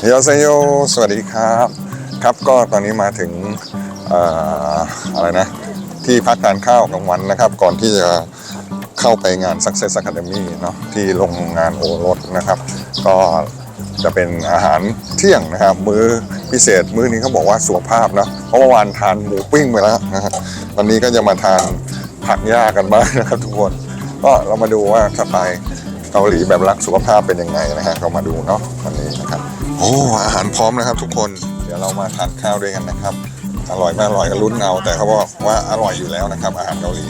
เยโซโย สวัสดีครับ ครับก็ตอนนี้มาถึงอออะไรนะ ที่พักทานข้าวกลางวันนะครับ ก่อนที่จะเข้าไปงาน Success Academy เนาะที่โรงงานโอรสนะครับ ก็จะเป็นอาหารเที่ยงนะครับ มื้อพิเศษมื้อนี้เขาบอกว่าสุขภาพนะเพราะเมื่อวานทานหมูปิ้งไปแล้วนะฮะวันนี้ก็จะมาทานผักหญ้ากันบ้างนะครับทุกคน ก็เรามาดูว่าสไตล์ เกาหลีแบบรักสุขภาพเป็นยังไงนะฮะก็มาดูเนาะวันนี้นะครับโอ้อาหารพร้อมนะครับ ทุกคนเดี๋ยวเรามาทานข้าวด้วยกันนะครับอร่อยไม่อร่อยก็ลุ้นเอาแต่เขาบอกว่าอร่อยอยู่แล้วนะครับ อาหารเกาหลี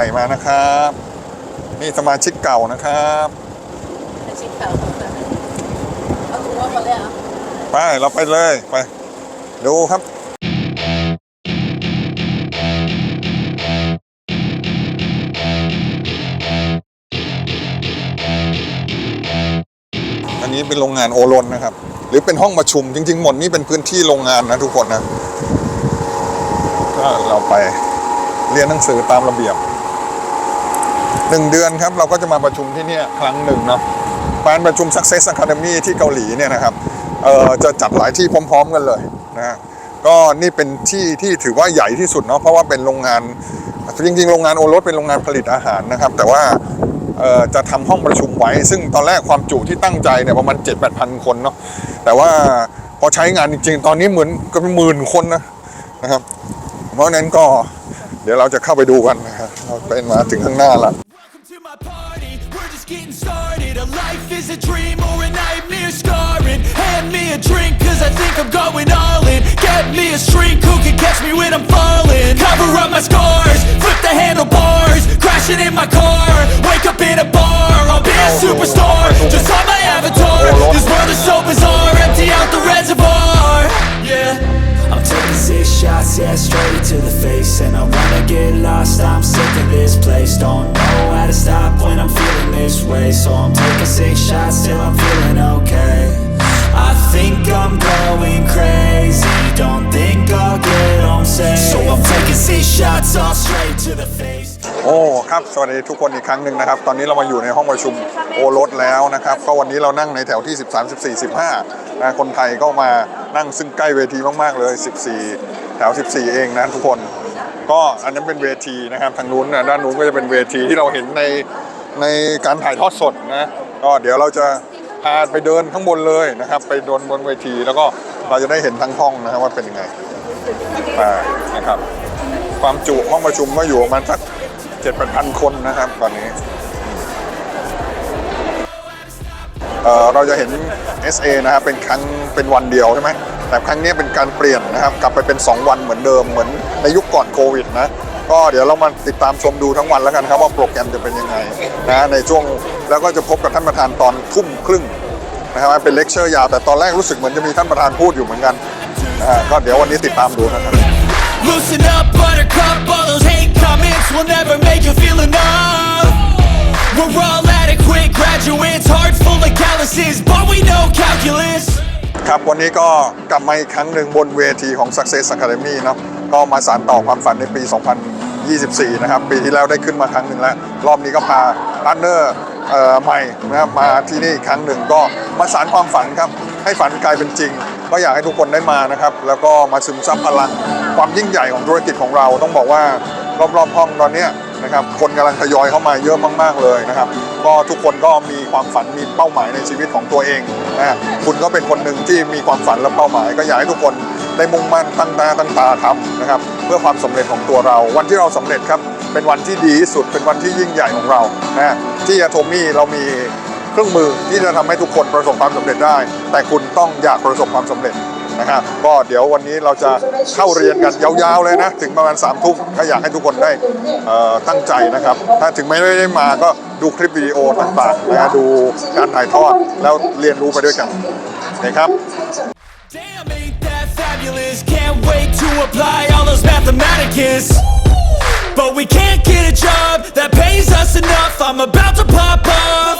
มาชิกใหม่มานะครับ นี่สมาชิกเก่านะครับไม่ใช่เขาเอาถุงว่าหมดเลยเหรอไปเราไปเลยไป ดูครับอันนี้เป็นโรงงานโอรนนะครับ หรือเป็นห้องประชุมจริง ๆ หมดนี่เป็นพื้นที่โรงงานนะทุกคนนะก็เราไปเรียนหนังสือตามระเบียบ หนึ่งเดือนครับเราก็จะมาประชุมที่นี่ครั้งหนึ่งเนาะการประชุม Success Academy ที่เกาหลีเนี่ยนะครับเอ่อจะจัดหลายที่พร้อม ๆ กันเลยนะฮะก็นี่เป็นที่ที่ถือว่าใหญ่ที่สุดเนาะเพราะว่าเป็นโรงงานจริงๆโรงงานโอรสเป็นโรงงานผลิตอาหารนะครับ แต่ว่าจะทำห้องประชุมไว้ ซึ่งตอนแรกความจุที่ตั้งใจเนี่ยประมาณ7 8 0 0 0 คนเนาะแต่ว่าพอใช้งานจริง ๆ ตอนนี้เหมือนก็เป็นหมื่นคนนะนะครับ เพราะนั้นก็เดี๋ยวเราจะเข้าไปดูกันนะ เราเป็นมาถึงข้างหน้าแล้ว Welcome to my party, สวัสดีทุกคนอีกครั้งหนึ่งนะครับ ตอนนี้เรามาอยู่ในห้องประชุมโอรสแล้วนะครับ ก็วันนี้เรานั่งในแถวที่ 13 14 15นะคนไทยก็มานั่งซึ่งใกล้เวทีมาก ๆ เลย 14 แถว 14 เองนะทุกคน ก็อันนั้นเป็นเวทีนะครับทางนู้นนะด้านนู้นก็จะเป็นเวทีที่เราเห็นในในการถ่ายทอดสดนะก็เดี๋ยวเราจะพาไปเดินข้างบนเลยนะครับ ไปเดินบนเวทีแล้วก็เราจะได้เห็นทั้งห้องนะครับว่าเป็นยังไงนะครับความจุห้องประชุมก็อยู่ประมาณสัก เจ็ดพันคนนะครับตอนนี้เราจะเห็น SA นะครับเป็นครั้งเป็นวันเดียวใช่ไหมแต่ครั้งนี้เป็นการเปลี่ยนนะครับ กลับไปเป็น 2 วันเหมือนเดิมเหมือนในยุคก่อนโควิดนะก็เดี๋ยวเรามาติดตามชมดูทั้งวันแล้วกันครับว่าโปรแกรมจะเป็นยังไงนะในช่วงแล้วก็จะพบกับท่านประธานตอนทุ่มครึ่งนะครับเป็นเลคเชอร์ยาวแต่ตอนแรกรู้สึกเหมือนจะมีท่านประธานพูดอยู่เหมือนกันนะก็เดี๋ยววันนี้ติดตามดูนะครับ comments will never make you feel enough. We're all adequate graduates, hearts full of calluses, but we know calculus. ครับ วันนี้ก็กลับมาอีกครั้งหนึ่งบนเวทีของ Success Academy เนาะก็มาสานต่อความฝันในปี 2024 นะครับ ปีที่แล้วได้ขึ้นมาครั้งหนึ่งแล้ว รอบนี้ก็พาพาร์ทเนอร์เอ่อใหม่นะครับมาที่นี่อีกครั้งหนึ่งก็มาสารความฝันครับ ให้ฝันกลายเป็นจริง ก็อยากให้ทุกคนได้มานะครับ แล้วก็มาซึมซับพลังความยิ่งใหญ่ของธุรกิจของเราต้องบอกว่า รอบๆห้องตอนนี้นะครับคนกำลังทยอยเข้ามาเยอะมากๆเลยนะครับ ก็ทุกคนก็มีความฝันมีเป้าหมายในชีวิตของตัวเองนะคุณก็เป็นคนหนึ่งที่มีความฝันและเป้าหมาย ก็อยากให้ทุกคนได้มุ่งมั่นตั้งตาตั้งตาทำนะครับ เพื่อความสำเร็จของตัวเรา วันที่เราสำเร็จครับเป็นวันที่ดีที่สุดเป็นวันที่ยิ่งใหญ่ของเรานะที่อะโทมี่เรามีเครื่องมือที่จะทำให้ทุกคนประสบความสำเร็จได้ แต่คุณต้องอยากประสบความสำเร็จ นะครับก็เดี๋ยววันนี้เราจะเข้าเรียนกันยาวๆเลยนะ ถึงประมาณ3ามทุ่มก็อยากให้ทุกคนได้ตั้งใจนะครับ ถ้าถึงไม่ได้มาก็ดูคลิปวิดีโอต่างๆนะดูการถ่ายทอดแล้วเรียนรู้ไปด้วยกันนะครับ But we can't get a job that pays us enough. I'm about to pop off.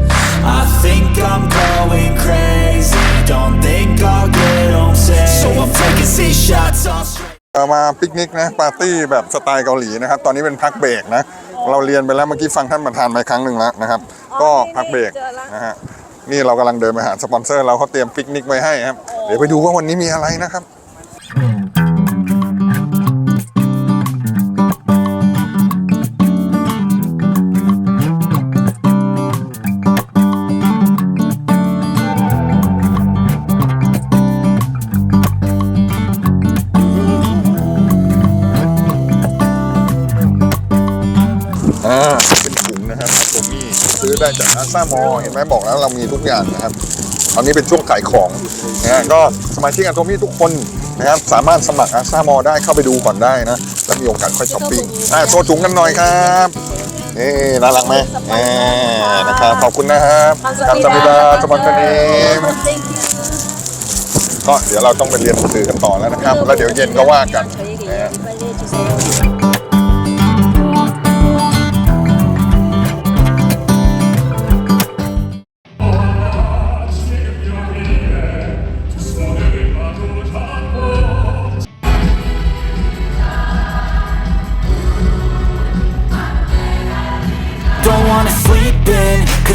I think I'm going crazy Don't think I'll get home safe So I'm taking six shots on straight เรามาปิกนิกนะปาร์ตี้แบบสไตล์เกาหลีนะครับ ตอนนี้เป็นพักเบรกนะ เราเรียนไปแล้วเมื่อกี้ฟังท่านประธานไปครั้งหนึ่งแล้วนะครับ ก็พักเบรกนะฮะนี่เรากำลังเดินไปหาสปอนเซอร์เราเขาเตรียมปิกนิกไว้ให้ครับ เดี๋ยวไปดูว่าวันนี้มีอะไรนะครับ อได้จากอาซ่ามอเห็นไหมบอกแล้วเรามีทุกอย่างนะครับตอนนี้เป็นช่วงขายของนะฮะก็สมาชิกอาโตมี่ทุกคนนะครับสามารถสมัครอาซ่ามอได้เข้าไปดูก่อนได้นะแล้วมีโอกาสค่อยช้อปปิ้งอ่าโชว์ถุงกันหน่อยครับนี่น่ารักไหมอ่านะครับขอบคุณนะครับครับสมิดาสปอนเซอร์นีม Thank you. ก็เดี๋ยวเราต้องไปเรียนหนังสือกันต่อแล้วนะครับ แล้วเดี๋ยวเย็นก็ว่ากัน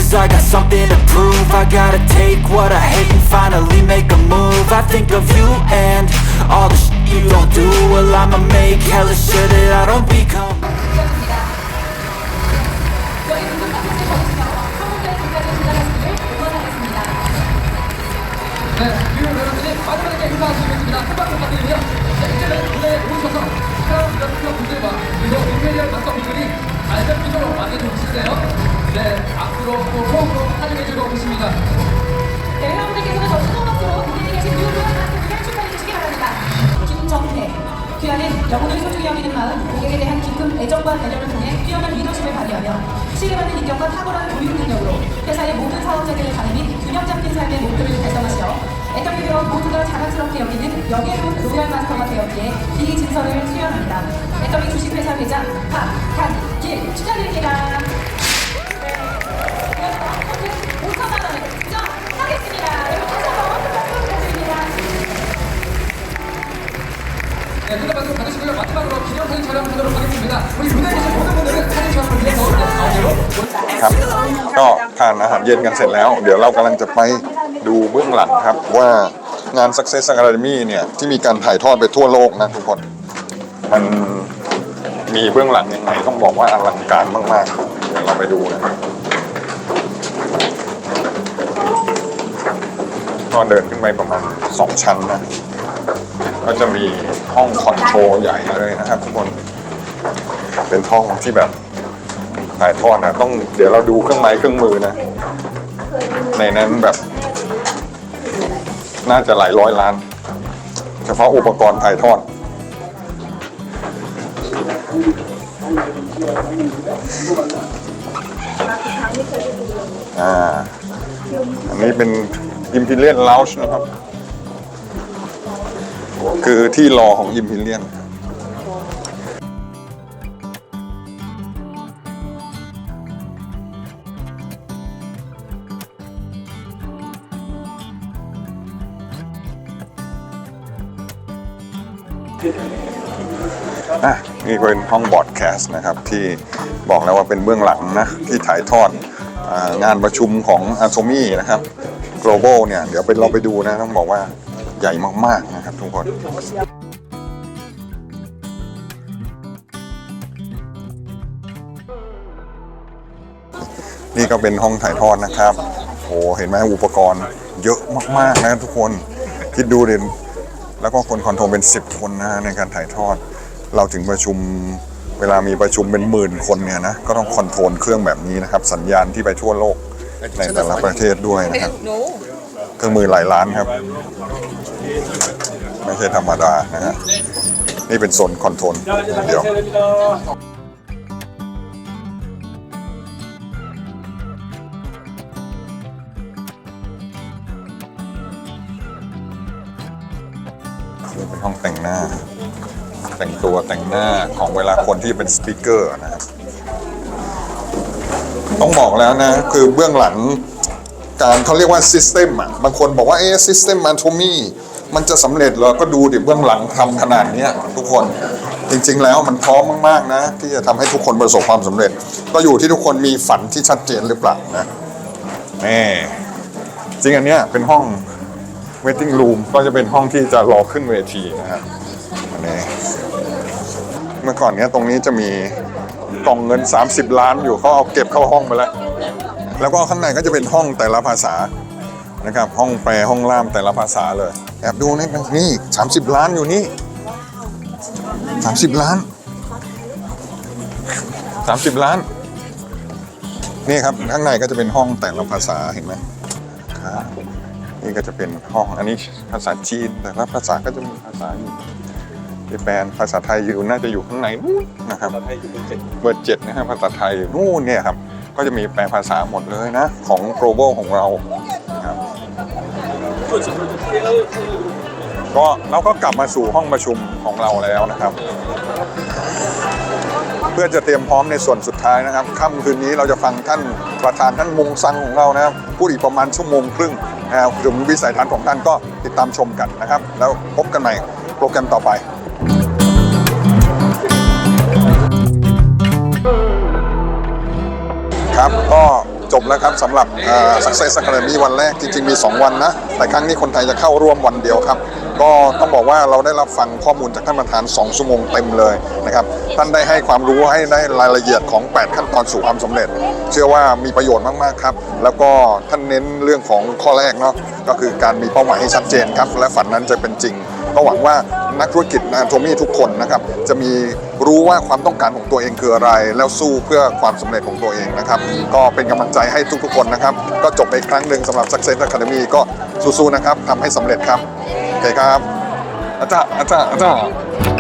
Cause I got something to prove I gotta take what I hate and finally make a move I think of you and all the shit you don't do Well I'ma make hella sure that I don't become. 네, 그리고 분들이 알베피로 많이 좀 주세요. 네, 앞으로 또 호흡으로 환영해주고 계십니다. 네, 회원분들께서는 저 수고박수로 본인이 계신 유효한 학생을 축하해 주시기 바랍니다. 김정태. 귀하는 영혼을 소중히 여기는 마음, 고객에 대한 깊은 애정과 배려를 통해 뛰어난 리더십을 발휘하며 신뢰받는 인격과 탁월한 교육 능력으로 회사의 모든 사업자들의 가능 및 균형 잡힌 삶의 목표를 달성하시어 애터미로 모두가 자랑스럽게 여기는 영예로운 로얄 마스터가 되었기에 이 진서를 수여합니다. 애터미 주식회사 회장 박한길 축하드립니다. 네, 이어서 5천만 원을 하겠습니다. 여러분 다시 한번 박수 부탁드립니다. 네, 무대 박수 받으시고요. 마지막으로 기념사진 촬영하도록 하겠습니다. 우리 무대에 계신 모든 분들은 사진 촬영을 위해서 가운데로 ครับก็ทานอาหารเย็นกันเสร็จแล้ว เดี๋ยวเรากำลังจะไป ดูเบื้องหลังครับว่างาน Success Academy เนี่ย ที่มีการถ่ายทอดไปทั่วโลกนะทุกคน มันมีเบื้องหลังยังไงต้องบอกว่าอลังการมากๆเดี๋ยวเราไปดูนะก็เดินขึ้นไปประมาณ 2 ชั้นนะ ก็จะมีห้องคอนโทรลใหญ่เลยนะครับทุกคน เป็นห้องที่แบบถ่ายทอดนะต้องเดี๋ยวเราดูเครื่องไม้เครื่องมือนะ ในนั้นแบบ น่าจะหลายร้อยล้าน เฉพาะอุปกรณ์ถ่ายทอด อ่า อันนี้เป็นอิมพิเลียนลาวช์นะครับ คือที่รอของอิมพิเลียน อะนี่ก็เป็นห้องบอร์ดแคสต์นะครับ ที่บอกแล้วว่าเป็นเบื้องหลังนะที่ถ่ายทอดงานประชุมของอาโซมี่นะครับ global เนี่ย เดี๋ยวไปเราไปดูนะ ต้องบอกว่าใหญ่มาก ๆ นะครับทุกคนนี่ก็เป็นห้องถ่ายทอดนะครับ โอ้เห็นไหมอุปกรณ์เยอะมาก ๆ นะทุกคน คิดดูเด่น แล้วก็คนคอนโทรลเป็น 10 คนนะฮะในการถ่ายทอด เราถึงประชุมเวลามีประชุมเป็นหมื่นคนเนี่ยนะก็ต้องคอนโทรลเครื่องแบบนี้นะครับ สัญญาณที่ไปทั่วโลกในแต่ละประเทศด้วยนะครับเครื่องมือหลายล้านครับ ไม่ใช่ธรรมดานะฮะนี่เป็นโซนคอนโทรลเดี๋ยว ที่เป็นสปีกเกอร์นะครับ ต้องบอกแล้วนะ คือเบื้องหลังการเขาเรียกว่าซิสเต็มอะ บางคนบอกว่าเอ๊ะซิสเต็มมันโทมี่มันจะสำเร็จเหรอก็ดูดิเบื้องหลังทำขนาดนี้ทุกคนจริงๆแล้วมันพร้อมมากๆนะ ที่จะทำให้ทุกคนประสบความสำเร็จ ก็อยู่ที่ทุกคนมีฝันที่ชัดเจนหรือเปล่านะนี่จริงอันเนี้ยเป็นห้อง waiting room ก็จะเป็นห้องที่จะรอขึ้นเวทีนะครับอันนี้ เมื่อก่อนเนี้ยตรงนี้จะมีกล่องเงิน 30 ล้านอยู่เขาเอาเก็บเข้าห้องไปแล้ว แล้วก็ข้างในก็จะเป็นห้องแต่ละภาษานะครับ ห้องแปลห้องล่ามแต่ละภาษาเลยแอบดูนี่นี่30ล้านอยู่นี่30ล้าน30ล้าน นี่ครับข้างในก็จะเป็นห้องแต่ละภาษาเห็นไหมครับนี่ก็จะเป็นห้องอันนี้ภาษาจีนแต่ละภาษาก็จะมีภาษาอยู่ ที่แปลภาษาไทยอยู่น่าจะอยู่ข้างในนู่นนะครับเบอร์เจ็ดนะฮะภาษาไทยอยู่นู่นเนี่ยครับก็จะมีแปลภาษาหมดเลยนะ ของ global ของเราครับก็เราก็กลับมาสู่ห้องประชุมของเราแล้วนะครับ เพื่อจะเตรียมพร้อมในส่วนสุดท้ายนะครับค่ำคืนนี้เราจะฟังท่านประธานท่านมงซังของเรานะครับพูดอีกประมาณชั่วโมงครึ่งนะครับถึงวิสัยทัศน์ของท่านก็ติดตามชมกันนะครับ แล้วพบกันใหม่โปรแกรมต่อไป ครับ ก็จบแล้วครับสำหรับ Success Academy วันแรกจริง ๆ มี 2 วันนะ แต่ครั้งนี้คนไทยจะเข้าร่วมวันเดียวครับ ก็ต้องบอกว่าเราได้รับฟังข้อมูลจากท่านประธาน 2 ชั่วโมงเต็มเลยนะครับ ท่านได้ให้ความรู้ให้ได้รายละเอียดของ 8 ขั้นตอนสู่ความสำเร็จ เชื่อว่ามีประโยชน์มากๆครับ แล้วก็ท่านเน้นเรื่องของข้อแรกเนาะก็คือการมีเป้าหมายให้ชัดเจนครับ และฝันนั้นจะเป็นจริง ก็หวังว่านักธุรกิจนาโทมี่ทุกคนนะครับจะมีรู้ว่าความต้องการของตัวเองคืออะไร แล้วสู้เพื่อความสำเร็จของตัวเองนะครับก็เป็นกำลังใจให้ทุกๆคนนะครับก็จบไปครั้งหนึ่งสำหรับ Success Academy ก็สู้ๆนะครับทำให้สำเร็จครับโอเคครับอาจารย์อาจารย์อาจารย์